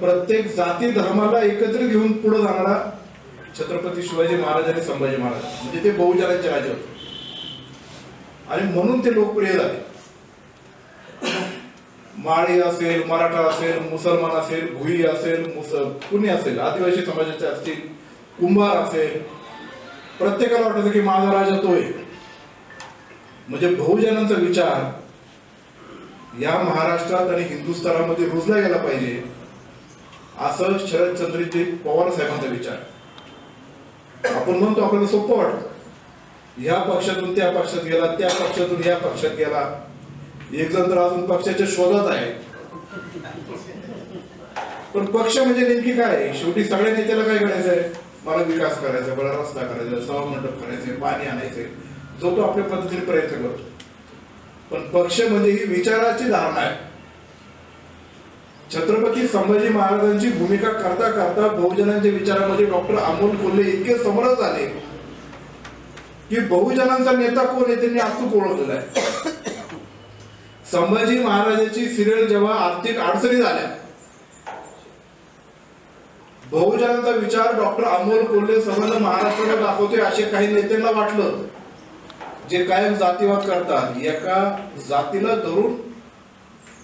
प्रत्येक जाती धर्माला एकत्र घेऊन पुढे जाणारा छत्रपती शिवाजी महाराज आणि संभाजी महाराज म्हणजे ते बहुजनांचे राजे होते आणि म्हणून ते लोकप्रिय झाले. माळी असेल मराठा असेल मुसलमान असेल भुई असेल मुस कुणी असेल आदिवासी समाजाचे असतील कुंभार असेल प्रत्येकाला वाटत की माझा राजा तो आहे म्हणजे बहुजनांचा विचार या महाराष्ट्रात आणि हिंदुस्थानामध्ये रुजला गेला पाहिजे. असं शरदचंद्रजी पवार साहेबांचा विचार. आपण म्हणतो आपल्याला सोपं वाटतं. ह्या पक्षातून त्या पक्षात गेला त्या पक्षातून या पक्षात गेला. एक जण तर अजून पक्षाच्या शोधात आहे. पण पक्ष म्हणजे नेमकी काय? शेवटी सगळ्या नेत्याला काय करायचं आहे? मला विकास करायचा मला रस्ता करायचा आहे, सभामंडप करायचे पाणी आणायचे. जो तो आपल्या पद्धतीने प्रयत्न करतो. पण पक्ष म्हणजे ही विचाराची धारणा आहे. छत्रपती संभाजी महाराजांची भूमिका करता करता बहुजनांच्या विचारामध्ये डॉक्टर अमोल कोल्हे इतके समोर झाले की बहुजनांचा नेता कोण आहे त्यांनी अचूक ओळखलेला आहे. संभाजी महाराजांची सिरियल जेव्हा आर्थिक अडचणी झाल्या बहुजनांचा विचार डॉक्टर अमोल कोल्हे समज महाराष्ट्राला दाखवतोय असे काही नेत्यांना वाटलं जे कायम जातीवाद करतात. एका जातीला धरून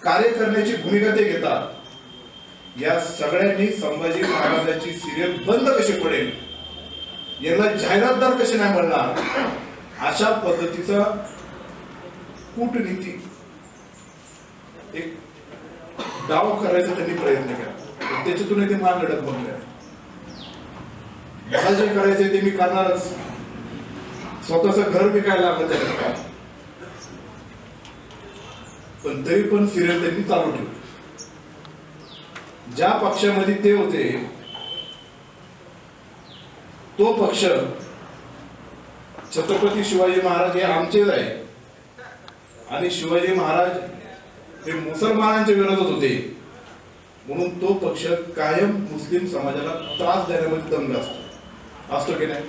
कार्य करण्याची भूमिका ते घेतात. या सगळ्यांनी संभाजी महाराजांची सिरियल बंद कशी पडेल? याला जाहिरातदार कसे नाही म्हणणार अशा पद्धतीचा कूटनीती एक डाव करायचा त्यांनी प्रयत्न केला. त्याच्यातून ते मान लढत बनले मला जे करायचंय ते मी करणारच. स्वतःच घर विकायला लागलं पण तरी पण सिरियल त्यांनी चालू ठेवली. ज्या पक्षामध्ये ते होते तो पक्ष छत्रपती शिवाजी महाराज हे आमचेच आहे. आणि शिवाजी महाराज हे मुसलमानांच्या विरोधात होते. म्हणून तो पक्ष कायम मुस्लिम समाजाला त्रास देण्यामध्ये दंग असतो. असतो की नाही?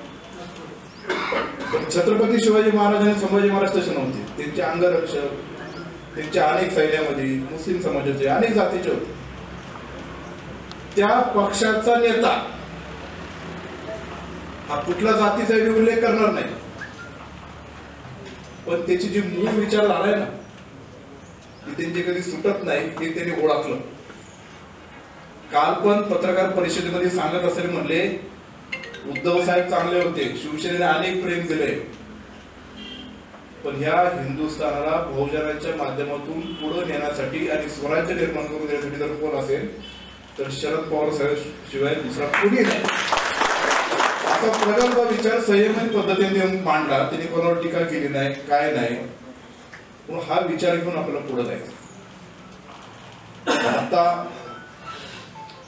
पण छत्रपती शिवाजी महाराज आणि संभाजी महाराज तसे नव्हते. त्यांचे अंगरक्षक त्यांच्या अनेक सैन्यामध्ये मुस्लिम समाजाचे अनेक जातीचे होते. त्या पक्षाचा नेता हा कुठल्या जातीचा मी उल्लेख करणार नाही. पण त्याची जी मूळ विचार आहे ना ती त्यांची कधी सुटत नाही हे त्यांनी ओळखलं. काल पण पत्रकार परिषदेमध्ये सांगत असेल म्हणले उद्धव साहेब चांगले होते शिवसेनेने अनेक प्रेम दिले. पण ह्या हिंदुस्थानाला बहुजनाच्या माध्यमातून पुढे नेण्यासाठी आणि स्वराज्य निर्माण करून देण्यासाठी जर कोण असेल तर शरद पवार साहेब शिवाय दुसरा कुणी नाही. असा प्रगल्भ विचार संयमित पद्धतीने मांडला त्यांनी कोणावर टीका केली नाही काय नाही. पण हा विचार घेऊन आपल्याला पुढे जायचं आता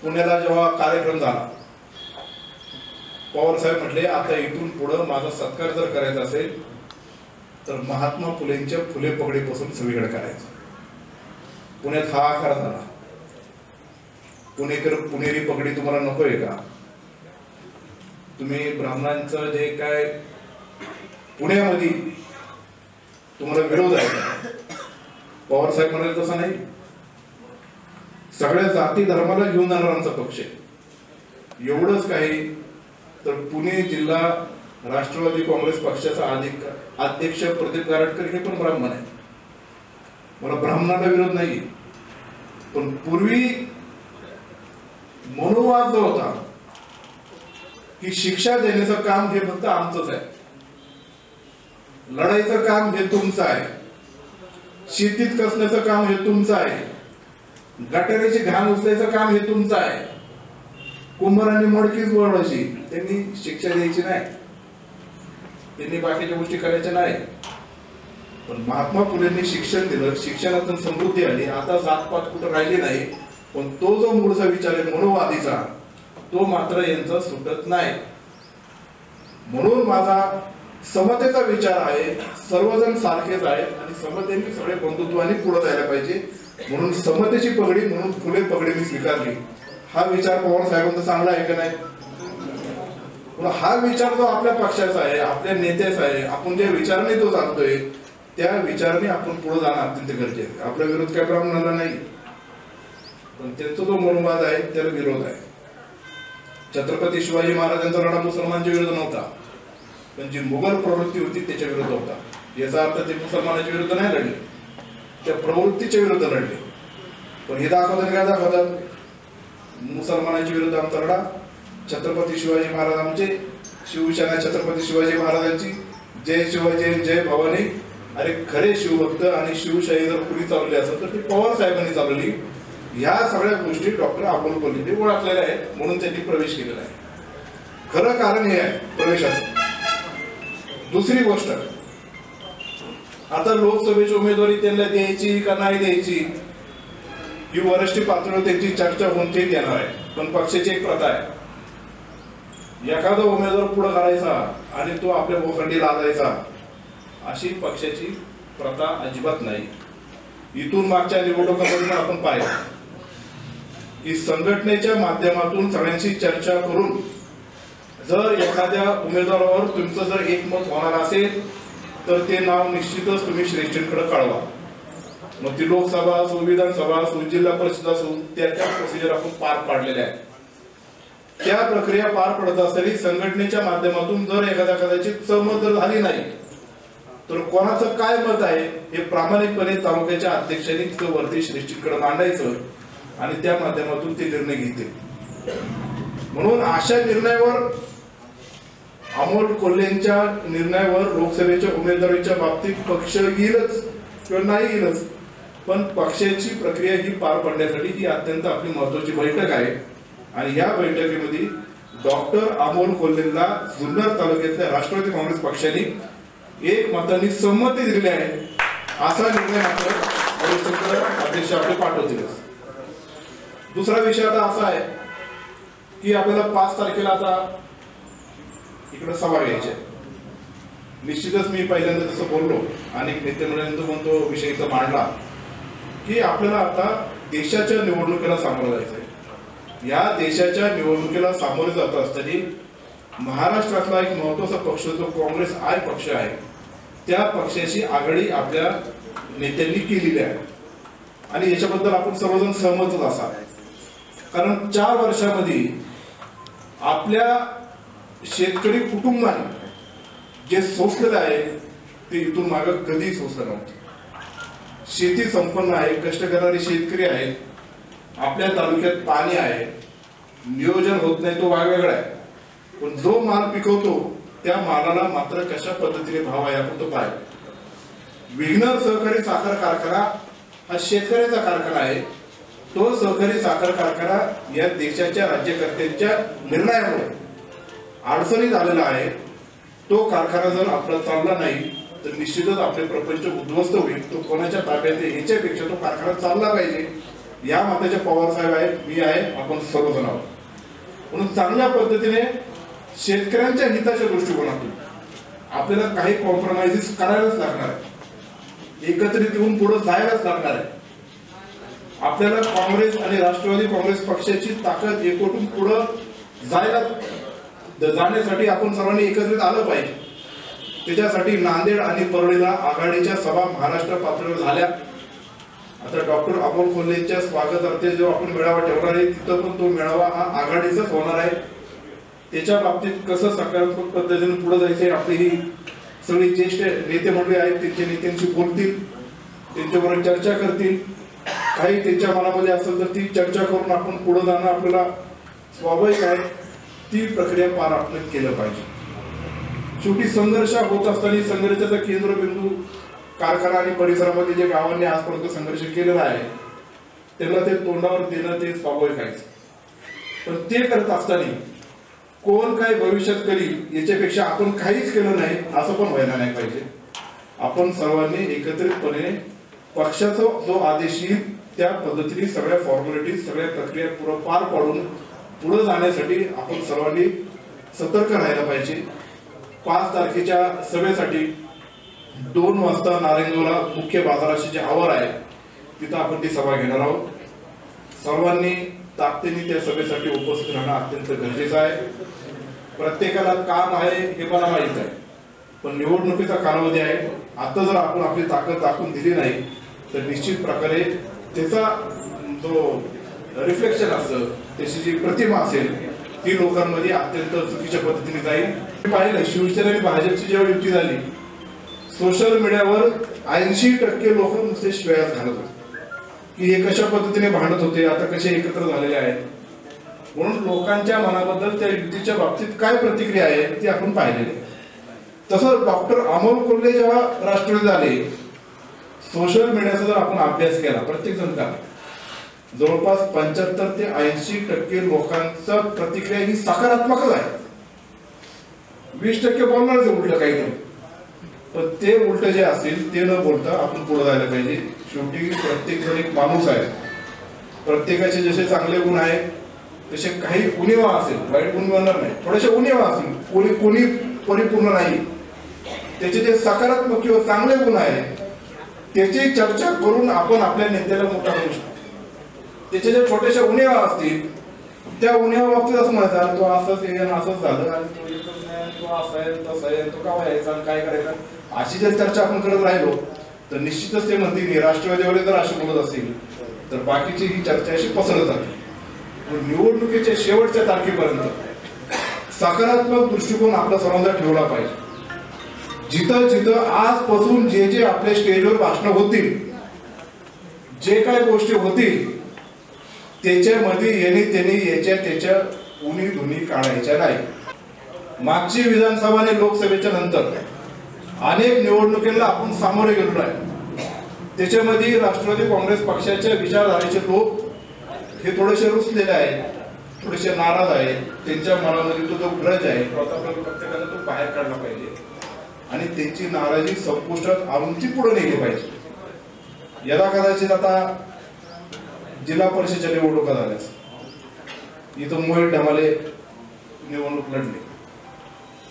पुण्याला जेव्हा कार्यक्रम झाला पवार साहेब म्हटले आता इथून पुढे माझा सत्कार जर करायचा असेल तर महात्मा फुलेंच्या फुले पगडीपासून सगळीकडे करायचं पुण्यात हा आकार झाला. पुणेकर पुणेरी पगडी तुम्हाला नकोय का? तुम्ही ब्राह्मणांचं जे काय पुण्यामध्ये तुम्हाला विरोध आहे. पवार साहेब म्हणाले तसा नाही. सगळ्या जाती धर्माला घेऊन जाणारांचा पक्ष आहे. एवढंच काही तर पुणे जिल्हा राष्ट्रवादी काँग्रेस पक्षाचा अधिक अध्यक्ष प्रदीप गारटकर हे पण ब्राह्मण आहे मला ब्राह्मणाला विरोध नाही पण पूर्वी मनोवाद जो होता. की शिक्षा देण्याचं काम हे फक्त आमचंच आहे. लढाईचं काम हे तुमचं आहे. शेतीत कसण्याचं काम हे तुमचं आहे. गटारीची घाण उचलायचं काम हे तुमचं आहे. कुंभारांनी मडकीच वळवायची त्यांनी शिक्षा द्यायची नाही. त्यांनी बाकीच्या गोष्टी करायच्या नाही. पण महात्मा फुलेंनी शिक्षण दिलं. शिक्षणातून समृद्धी आली. आता जातपात कुठं राहिली नाही. पण तो जो मूळचा विचार आहे मनोवादीचा तो मात्र यांचा सुटत नाही. म्हणून माझा समतेचा विचार आहे सर्वजण सारखेच आहेत आणि समतेने सगळे बंधुत्वाने पुढे जायला पाहिजे. म्हणून समतेची पगडी म्हणून फुले पगडी मी स्वीकारली. हा विचार पवार साहेबांचा चांगला आहे का नाही? पण हा विचार जो आपल्या पक्षाचा आहे आपल्या नेत्याचा आहे आपण ज्या विचाराने तो जाणतोय त्या विचाराने आपण पुढे जाणं अत्यंत गरजेचं आहे. आपला विरोध काय ब्राह्मणाला नाही. पण त्यांचा जो मनोवाद आहे त्याला विरोध आहे. छत्रपती शिवाजी महाराजांचा लढा मुसलमानच्या विरुद्ध नव्हता. पण जी मुघल प्रवृत्ती होती त्याच्या विरुद्ध होता. याचा अर्थ ते मुसलमानाच्या विरुद्ध नाही लढले. त्या प्रवृत्तीच्या विरुद्ध लढले. पण हे दाखवतात काय दाखवतात? मुसलमानांच्या विरुद्ध आमचा लढा. छत्रपती शिवाजी महाराज आमचे. शिवसेना छत्रपती शिवाजी महाराजांची. जय शिवाजी जय भवानी. अरे खरे शिवभक्त आणि शिवशाही जर कुणी चालवली असेल तर ती पवार साहेबांनी चालवली. ह्या सगळ्या गोष्टी डॉक्टर अमोल कोल्हे ओळखलेल्या आहेत म्हणून त्यांनी प्रवेश केलेला आहे. खरं कारण हे आहे प्रवेशाचं. दुसरी गोष्ट आता लोकसभेची उमेदवारी त्यांना द्यायची का नाही द्यायची ही वरिष्ठ पातळीवर त्यांची चर्चा होऊन ते येणार आहे. पण पक्षाची एक प्रथा आहे. एखादा उमेदवार पुढे काढायचा आणि तो आपल्या भोखंडी लादायचा अशी पक्षाची प्रथा अजिबात नाही. इथून मागच्या निवडणुकांमधून आपण पाहिलं. की संघटनेच्या माध्यमातून सगळ्यांशी चर्चा करून जर एखाद्या उमेदवारावर तुमचं जर एकमत होणार असेल तर ते नाव निश्चितच तुम्ही श्रेष्ठींकडे काढवा. मग ती लोकसभा असो विधानसभा असो जिल्हा परिषद असो त्या प्रोसिजर आपण पार पाडलेल्या आहेत. त्या प्रक्रिया पार पडत असताना संघटनेच्या माध्यमातून जर एखाद्या कदाचित सहमत जर झाली नाही तर कोणाचं काय मत आहे हे प्रामाणिकपणे तालुक्याच्या अध्यक्षांनी वरती श्रेष्ठीकडे मांडायचं. आणि त्या माध्यमातून ते निर्णय घेतील. म्हणून अशा निर्णयावर अमोल कोल्हेंच्या निर्णयावर लोकसभेच्या उमेदवारीच्या बाबतीत पक्ष येईलच किंवा नाही येईलच पण पक्षाची प्रक्रिया ही पार पडण्यासाठी ही अत्यंत आपली महत्वाची बैठक आहे. आणि या बैठकीमध्ये डॉक्टर अमोल कोल्हेंना जुन्नर तालुक्यातल्या राष्ट्रवादी काँग्रेस पक्षाने एक मतांनी संमती दिलेली आहे. असा निर्णय मात्र अध्यक्ष आपले पाठवतीलच. दुसरा विषय आता असा आहे की आपल्याला पाच तारखेला आता इकडे सभा घ्यायची आहे. निश्चितच मी पहिल्यांदा तसं बोललो अनेक नेते मंडळींनी पण तो विषय इथं मांडला की आपल्याला आता देशाच्या निवडणुकीला सामोरं जायचंय. या देशाच्या निवडणुकीला सामोरे जात असताना महाराष्ट्रातला एक महत्त्वाचा पक्ष जो काँग्रेस आय पक्ष आहे. त्या पक्षाची आघाडी आपल्या नेत्यांनी केलेली आहे. आणि याच्याबद्दल आपण सर्वजण सहमतच असा कारण चार वर्षामध्ये आपल्या शेतकरी कुटुंबाने जे सोसलेलं आहे ते इथून मागं कधीही सोसलं नव्हतं. शेती संपन्न आहे कष्ट करणारे शेतकरी आहेत आपल्या तालुक्यात पाणी आहे नियोजन होत नाही तो वेगवेगळा आहे. पण जो माल पिकवतो त्या मालाला मात्र कशा पद्धतीने भाव आहे आपण तो पाहिजे विघ्न सहकारी साखर कारखाना हा शेतकऱ्याचा कारखाना आहे. तो सहकारी साखर कारखाना या देशाच्या राज्यकर्त्यांच्या निर्णयामुळे अडचणी झालेला आहे. तो कारखाना जर आपला चालला नाही तर निश्चितच आपले प्रपंच उद्ध्वस्त होईल. तो कोणाच्या ताब्यात आहे याच्यापेक्षा तो कारखाना चालला पाहिजे. या मताचे पवार साहेब आहेत मी आहे आपण सर्वजण आहोत. म्हणून चांगल्या पद्धतीने शेतकऱ्यांच्या हिताच्या दृष्टिकोनातून आपल्याला काही कॉम्प्रोमाइजेस करायलाच लागणार आहे एकत्रित येऊन पुढे जायलाच लागणार आहे आपल्याला काँग्रेस आणि राष्ट्रवादी काँग्रेस पक्षाची ताकद एकवटून पुढं जायला द- जाण्यासाठी आपण सर्वांनी एकत्रित आलं पाहिजे. त्याच्यासाठी नांदेड आणि परळीला आघाडीच्या सभा महाराष्ट्र पातळीवर झाल्या. आता डॉक्टर अमोल कोल्हेच्या स्वागतार्थ जो आपण मेळावा ठेवणार आहे तिथं पण तो मेळावा हा आघाडीचाच होणार आहे. त्याच्या बाबतीत कसं सकारात्मक पद्धतीने पुढे जायचंय आपली ही सगळी ज्येष्ठ नेते मंडळी आहेत त्यांच्या नेत्यांशी बोलतील त्यांच्याबरोबर चर्चा करतील. काही त्यांच्या मनामध्ये असेल तर ती चर्चा करून आपण पुढे जाणं आपल्याला स्वाभाविक आहे. ती प्रक्रिया पार आपण केलं पाहिजे. शेवटी संघर्ष होत असताना संघर्षाचा केंद्रबिंदू कारखाना आणि परिसरामध्ये जे गावांनी आजपर्यंत संघर्ष केलेला आहे त्यांना ते तोंडावर देणं ते स्वाभाविक आहे. पण ते करत असताना कोण काय भविष्यात करील याच्यापेक्षा आपण काहीच केलं नाही असं पण व्हायला नाही पाहिजे. आपण सर्वांनी एकत्रितपणे पक्षाचा जो आदेश येईल त्या पद्धतीने सगळ्या फॉर्मॅलिटीज सगळ्या प्रक्रिया पुढं पार पाडून पुढे जाण्यासाठी आपण सर्वांनी सतर्क राहायला पाहिजे. पाच तारखेच्या सभेसाठी दोन वाजता नारायणगावला मुख्य बाजाराचे जे आवर आहे तिथं आपण ती सभा घेणार आहोत. सर्वांनी ताकदीने त्या सभेसाठी उपस्थित राहणं अत्यंत गरजेचं आहे. प्रत्येकाला काम आहे हे मला माहीत आहे. पण निवडणुकीचा कालावधी आहे. आता जर आपण आपली ताकद दाखवून दिली नाही तर निश्चित प्रकारे त्याचा जो रिफ्लेक्शन असतं त्याची जी प्रतिमा असेल ती लोकांमध्ये अत्यंत चुकीच्या पद्धतीने जाईल. मी पाहिलं शिवसेना आणि भाजपची जेव्हा युती झाली सोशल मीडियावर ऐंशी टक्के लोक नुसते श्रेयास घालत होते. की हे कशा पद्धतीने भांडत होते आता कसे एकत्र झालेले आहेत. म्हणून लोकांच्या मनाबद्दल त्या युतीच्या बाबतीत काय प्रतिक्रिया आहे ती आपण पाहिलेली तसं डॉक्टर अमोल कोल्हे जेव्हा राष्ट्रवादी झाले सोशल मीडियाचा जर आपण अभ्यास केला प्रत्येक जण का जवळपास पंच्याहत्तर ते ऐंशी टक्के लोकांचा प्रतिक्रिया ही सकारात्मकच आहे. वीस टक्के बोलणारच आहे उलट नाही. पण ते उलट जे असेल ते न बोलता आपण पुढे जायला पाहिजे. शेवटी प्रत्येक जण एक माणूस आहे. प्रत्येकाचे जसे चांगले गुण आहेत तसे काही उणीवा असेल वाईट गुण बनणार नाही. थोडेसे उणीवा असेल कोणी कोणी परिपूर्ण नाही. त्याचे जे सकारात्मक किंवा चांगले गुण आहेत त्याची चर्चा करून आपण आपल्या नेत्याला मोठा करू शकतो. त्याचे जे छोट्याशा उन्हेवा असतील त्या उन्हेवा बाबतीत असं म्हणायचं अरे तो असंच आहे असंच झालं आणि तो इथंच नाही तो असा आहे तसं आहे तो का यायचा आणि काय करायचं? अशी जर चर्चा आपण करत राहिलो तर निश्चितच ते म्हणतील "हे राष्ट्रवादीवाले जर असे बोलत असतील तर बाकीची ही चर्चा अशी पसरत जाते. पण निवडणुकीच्या शेवटच्या तारखेपर्यंत सकारात्मक दृष्टिकोन आपला सर्वांचा ठेवला पाहिजे. जिथं जिथं आजपासून जे जे आपल्या स्टेजवर भाषण होतील जे काय गोष्टी होतील त्याच्यामध्ये यांनी त्यांनी याच्या त्याच्या उनी धुनी काढायच्या नाही. मागची विधानसभा आणि लोकसभेच्या नंतर अनेक निवडणुकीला आपण सामोरे गेलो आहे त्याच्यामध्ये राष्ट्रवादी काँग्रेस पक्षाच्या विचारधारेचे लोक हे थोडेसे रुसलेले आहेत थोडेसे नाराज आहेत. त्यांच्या मनामध्ये तो जो ग्रज आहे तो आता तो बाहेर काढला पाहिजे. आणि त्यांची नाराजी संपुष्टात आणून ती पुढे नेली पाहिजे. यदा कदाचित आता जिल्हा परिषदेच्या निवडणुका झाल्यास इथं मोहित ढमाले निवडणूक लढले.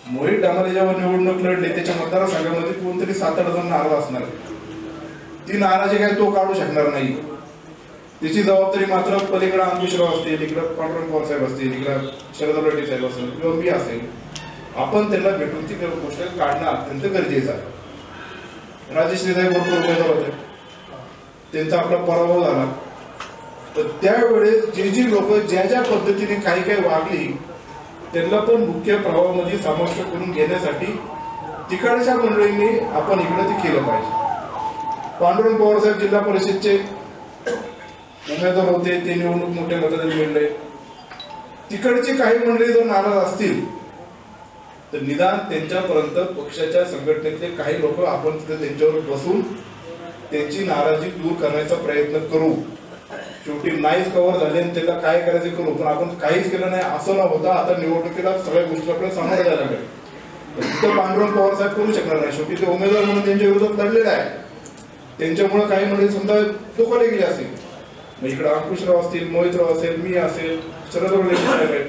मोहित ढमाले जेव्हा निवडणूक लढले त्याच्या मतदारसंघामध्ये कोणतरी सात आठ जण नाराज असणार ती नाराजी काय तो काढू शकणार नाही. त्याची जबाबदारी मात्र पलीकडे अंकुशराव असतील इकडं पांडुरंग पवार साहेब असतील इकडं शरद साहेब असेल किंवा मी असेल. आपण त्यांना भेटून ती गोष्ट काढणं अत्यंत गरजेचं आहे. राजेश साहेब बरोबर उमेदवार होते. त्यांचा आपला पराभव झाला. तर त्यावेळेस जे जी लोक ज्या ज्या पद्धतीने काही काही वागली त्यांना पण मुख्य प्रभावामध्ये समाविष्ट करून घेण्यासाठी तिकडच्या मंडळींनी आपण इकडे ते केलं पाहिजे. पांडुरंग पवार साहेब जिल्हा परिषदचे उमेदवार होते. ते निवडणूक मोठ्या मतदान मिळले. तिकडची काही मंडळी जर नाराज असतील तर निदान त्यांच्यापर्यंत पक्षाच्या संघटनेतले काही लोक आपण तिथे त्यांच्यावर बसून त्यांची नाराजी दूर करण्याचा प्रयत्न करू. शेवटी नाहीच कव्हर झाले आणि त्याला काय करायचं करू. पण आपण काहीच केलं नाही असं न होता आता निवडणुकीला सगळ्या गोष्टी आपल्याला सामोरे जायला लागेल. तिथं पांडुरंग पवार साहेब करू शकणार नाही. शेवटी ते उमेदवार म्हणून त्यांच्या विरोधात लढलेला आहे त्यांच्यामुळे काही मंडळी समजा दुखावले गेले असतील मग इकडे अंकुशराव असतील मोहितराव असेल मी असेल शरदराव साहेब आहेत.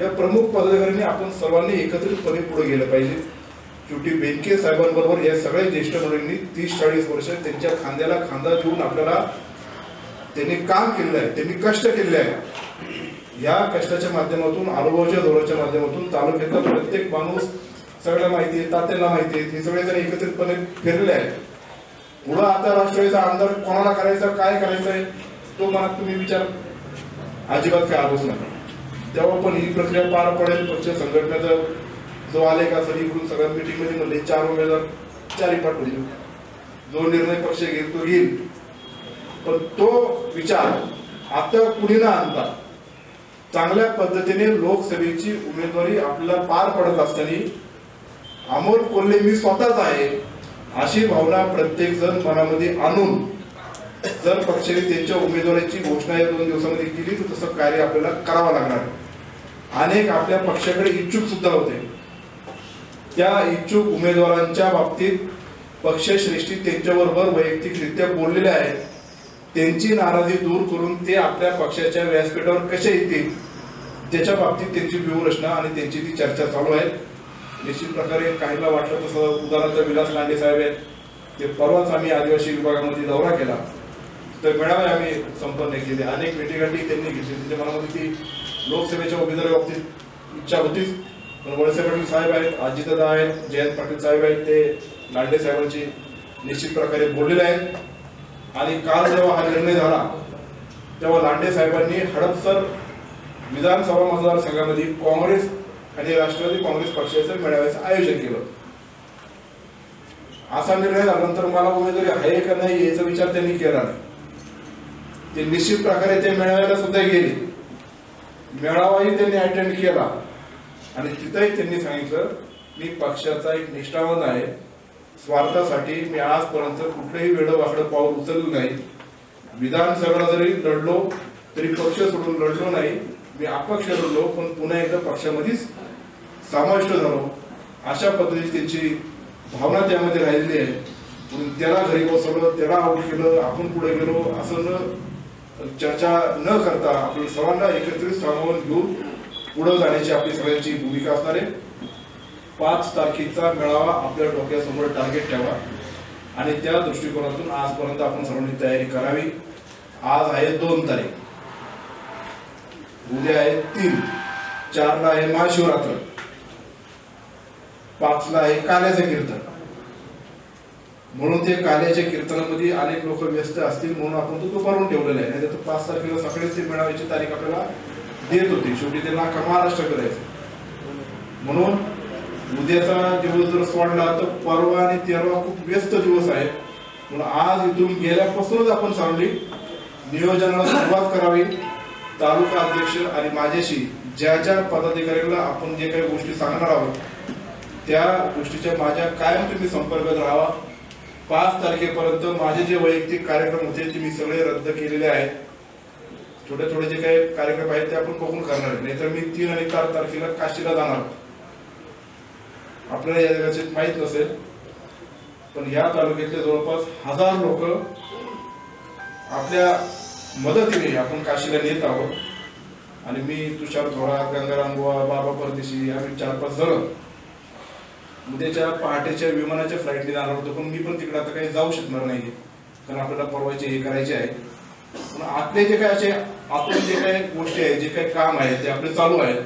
या प्रमुख पदाधिकाऱ्यांनी आपण सर्वांनी एकत्रितपणे पुढे गेलं पाहिजे. शेवटी बेनके साहेबांबरोबर या सगळ्या ज्येष्ठ मंडळींनी तीस चाळीस वर्ष त्यांच्या खांद्याला खांदा देऊन आपल्याला त्यांनी काम केलेलं आहे त्यांनी कष्ट केलेले आहे. या कष्टाच्या माध्यमातून अनुभवाच्या धोरणाच्या माध्यमातून तालुक्यातला प्रत्येक माणूस सगळ्या माहिती आहे तात्याला माहिती आहे हे सगळे जण एकत्रितपणे फिरले आहेत. पुढं आता राष्ट्रवादीचा आमदार कोणाला करायचा काय करायचं आहे तो मनात तुम्ही विचार. अजिबात काय आलोच नका तेव्हा पण ही प्रक्रिया पार पडेल. पक्ष संघटनेचा जो आलेख असेल इकडून सगळ्या मिटिंगमध्ये म्हणले चार उमेदवार चारही पाठवले जो निर्णय पक्ष घेईल तो घेईल. पण तो विचार आता पुढे न आणता चांगल्या पद्धतीने लोकसभेची उमेदवारी आपल्याला पार पडत असताना अमोल कोल्हे मी स्वतःच आहे अशी भावना प्रत्येक जण मनामध्ये आणून जर पक्षाने त्यांच्या उमेदवाराची घोषणा या दोन दिवसामध्ये केली तर तसं कार्य आपल्याला करावं लागणार. अनेक आपल्या पक्षाकडे इच्छुक सुद्धा होते. त्या इच्छुक उमेदवारांच्या बाबतीत पक्षश्रेष्ठी त्यांच्याबरोबर वैयक्तिकरित्या बोललेले आहेत. त्यांची नाराजी दूर करून ते आपल्या पक्षाच्या व्यासपीठावर कसे येतील त्याच्या बाबतीत त्यांची व्यूहरचना आणि त्यांची ती चर्चा चालू आहे. निश्चित प्रकारे काहींना वाटलं तसं उदाहरणार्थ विलास लांडे साहेब आहेत. ते परवाच आम्ही आदिवासी विभागामध्ये दौरा केला. तर मेळावे आम्ही संपन्न केले. अनेक भेटीगाठी त्यांनी घेतली. त्यांच्या मनामध्ये ती लोकसभेच्या उमेदवारी बाबतीत इच्छा होतीच पण वळसे पाटील साहेब आहेत अजितदा आहेत जयंत पाटील साहेब आहेत ते लांडे साहेबांची निश्चित प्रकारे बोललेले आहेत. आणि काल जेव्हा हा निर्णय झाला तेव्हा लांडे साहेबांनी हडपसर विधानसभा मतदारसंघामध्ये काँग्रेस आणि राष्ट्रवादी काँग्रेस पक्षाचं मेळाव्याचं आयोजन केलं. असा निर्णय झाल्यानंतर मला उमेदवारी आहे का नाही याचा विचार त्यांनी केला नाही. ते निश्चित प्रकारे ते मेळाव्याला सुद्धा गेले. मेळावाही त्यांनी अटेंड केला. आणि तिथंही त्यांनी सांगितलं मी पक्षाचा एक निष्ठावान आहे. स्वार्थासाठी मी आजपर्यंत कुठलंही वेळ वाकडं पाऊल उचललं नाही. विधानसभेला जरी लढलो तरी पक्ष सोडून लढलो नाही. मी अपक्ष लढलो पण पुन्हा एकदा पक्षामध्येच समाविष्ट झालो. अशा पद्धतीची त्यांची भावना त्यामध्ये राहिलेली आहे. म्हणून त्याला घरी बसवलं त्याला आऊट केलं आपण पुढे गेलो असं न चर्चा न करता आपण सर्वांना एकत्रित सामावून घेऊन पुढे जाण्याची आपली सगळ्यांची भूमिका असणार आहे. पाच तारखेचा मेळावा आपल्या डोक्यासमोर टार्गेट ठेवा. आणि त्या दृष्टिकोनातून आजपर्यंत आपण सर्वांनी तयारी करावी. आज आहे दोन तारीख. उद्या आहे तीन. चारला आहे महाशिवरात्र. पाचला आहे काल्याचं कीर्तन. म्हणून ते काल्याच्या कीर्तनामध्ये अनेक लोक व्यस्त असतील म्हणून आपण तो दुपारून ठेवलेला आहे. नाही तर पाच तारखेला सकाळीच ते मेळाव्याची तारीख आपल्याला देत होती. शेवटी त्यांना अख्खा महाराष्ट्र करायचं. म्हणून उद्याचा दिवस जर सोडला तर परवा आणि तेरवा खूप व्यस्त दिवस आहे. म्हणून आज इथून गेल्यापासूनच आपण सांगली नियोजनाला सुरुवात करावी. तालुका अध्यक्ष आणि माझ्याशी ज्या ज्या पदाधिकाऱ्यांना आपण जे काही गोष्टी सांगणार आहोत त्या गोष्टीच्या माझ्या कायम तुम्ही संपर्कात राहावा. पाच तारखेपर्यंत माझे जे वैयक्तिक कार्यक्रम होते ते मी सगळे रद्द केलेले आहेत. थोडे थोडे जे काही कार्यक्रम आहेत ते आपण बघून करणार नाहीतर मी तीन आणि चार तारखेला काशीला जाणार आपल्याला या जगाचे माहीत नसेल पण या तालुक्यातले जवळपास हजार लोक आपल्या मदतीने आपण काशीला नेत आहोत. आणि मी तुषार थोडा गंगाराम गोवा बाबा परदेशी आम्ही चार पाच जण उद्याच्या पहाटेच्या विमानाच्या फ्लाईटने जाणार होतो पण मी पण तिकडे आता काही जाऊ शकणार नाही कारण आपल्याला परवायचे हे करायचे आहे. पण आपले जे काय असे आपण जे काही गोष्टी आहेत जे काही काम आहे ते आपले चालू आहेत.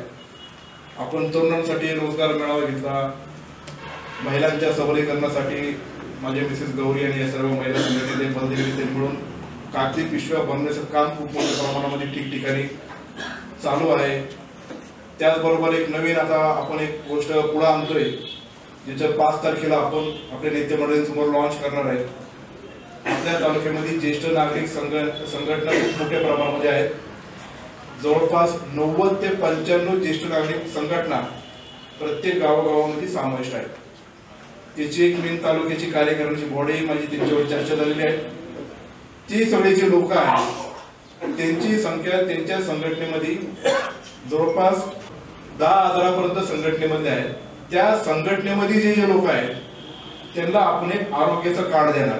आपण तरुणांसाठी रोजगार मेळावा घेतला. महिलांच्या सबलीकरणासाठी माझ्या मिसेस गौरी आणि या सर्व महिला संघटनेचे ते मिळून कागदी पिशव्या बनवण्याचं काम खूप मोठ्या प्रमाणामध्ये ठिकठिकाणी चालू आहे. त्याचबरोबर एक नवीन आता आपण एक गोष्ट पुढे आणतोय. ज्याच्या पाच तारखेला आपण आपल्या नेते मंडळींसमोर लॉन्च करणार आहे आपल्या तालुक्यामध्ये ज्येष्ठ नागरिक संघ संघटना खूप मोठ्या प्रमाणामध्ये आहेत. जवळपास नव्वद ते पंच्याण्णव ज्येष्ठ नागरिक संघटना प्रत्येक गावागावामध्ये समाविष्ट आहेत. त्याची एक मेन तालुक्याची कार्यकारिणीची बॉडी माझी त्यांच्यावर चर्चा झालेली आहे. ती सगळी जी लोक आहेत. त्यांची संख्या त्यांच्या संघटनेमध्ये जवळपास दहा हजारापर्यंत संघटनेमध्ये आहेत त्या संघटनेमध्ये जे जे लोक आहेत त्यांना आपण एक आरोग्याचं कार्ड देणार.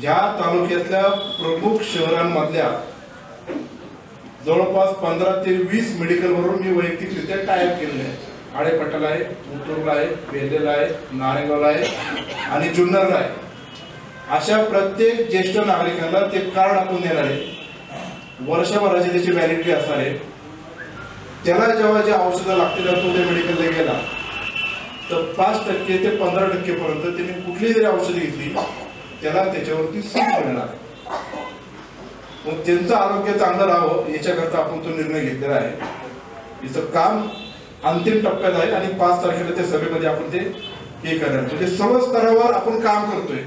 ह्या तालुक्यातल्या प्रमुख शहरांमधल्या जवळपास पंधरा ते वीस मेडिकल वरून मी वैयक्तिकरित्या टायअप केलेले आहे. आळेपट्टाला आहे मुतूरला आहे बेल्लेला आहे नारेगावला आहे आणि जुन्नरला आहे. अशा प्रत्येक ज्येष्ठ नागरिकांना ते कार्ड आपण देणार आहे. वर्षभराची त्याची व्हॅलिडिटी असणार आहे. त्याला जेव्हा जे औषधं लागतील तो ते मेडिकलला गेला. तर पाच टक्के ते पंधरा टक्के पर्यंत कुठली जरी औषधं घेतली त्याला त्याच्यावरती सूट मिळणार. मग त्यांचं आरोग्य चांगलं राहावं याच्याकरता आपण तो निर्णय घेतलेला आहे. याचं काम अंतिम टप्प्यात आहे आणि पाच तारखेला त्या सभेमध्ये आपण ते हे करणार. म्हणजे सर्व स्तरावर आपण काम करतोय.